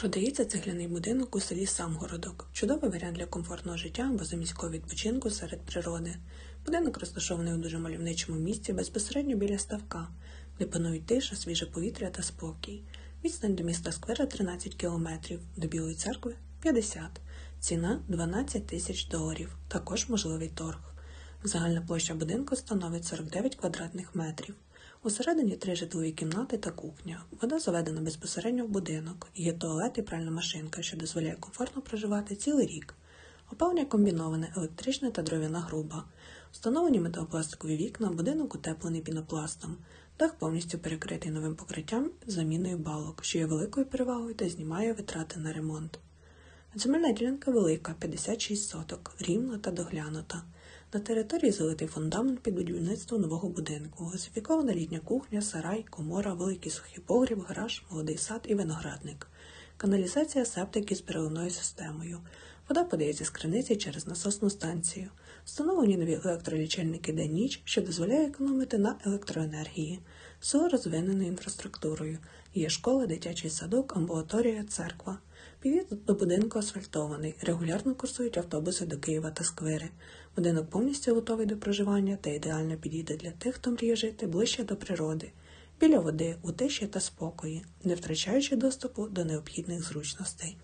Продається цегляний будинок у селі Самгородок. Чудовий варіант для комфортного життя або заміського відпочинку серед природи. Будинок розташований у дуже мальовничому місці безпосередньо біля ставка, де панують тиша, свіже повітря та спокій. Відстань до міста Сквера 13 кілометрів, до Білої церкви 50. Ціна 12 тисяч доларів. Також можливий торг. Загальна площа будинку становить 49 квадратних метрів. Усередині три житлові кімнати та кухня. Вода заведена безпосередньо в будинок. Є туалет і пральна машинка, що дозволяє комфортно проживати цілий рік. Опалення комбіноване, електрична та дров'яна груба. Встановлені металопластикові вікна, будинок утеплений пінопластом. Дах повністю перекритий новим покриттям з заміною балок, що є великою перевагою та знімає витрати на ремонт. Земельна ділянка велика, 56 соток, рівна та доглянута. На території залитий фундамент під будівництво нового будинку, газифікована літня кухня, сарай, комора, великий сухий погріб, гараж, молодий сад і виноградник. Каналізація септики з переливною системою. Вода подається з криниці через насосну станцію. Встановлені нові електролічильники день-ніч, що дозволяє економити на електроенергії. Село розвиненою інфраструктурою. Є школа, дитячий садок, амбулаторія, церква. Під'їзд до будинку асфальтований. Регулярно курсують автобуси до Києва та Сквери. Будинок повністю готовий до проживання та ідеально підійде для тих, хто мріє жити ближче до природи, біля води, у тиші та спокої, не втрачаючи доступу до необхідних зручностей.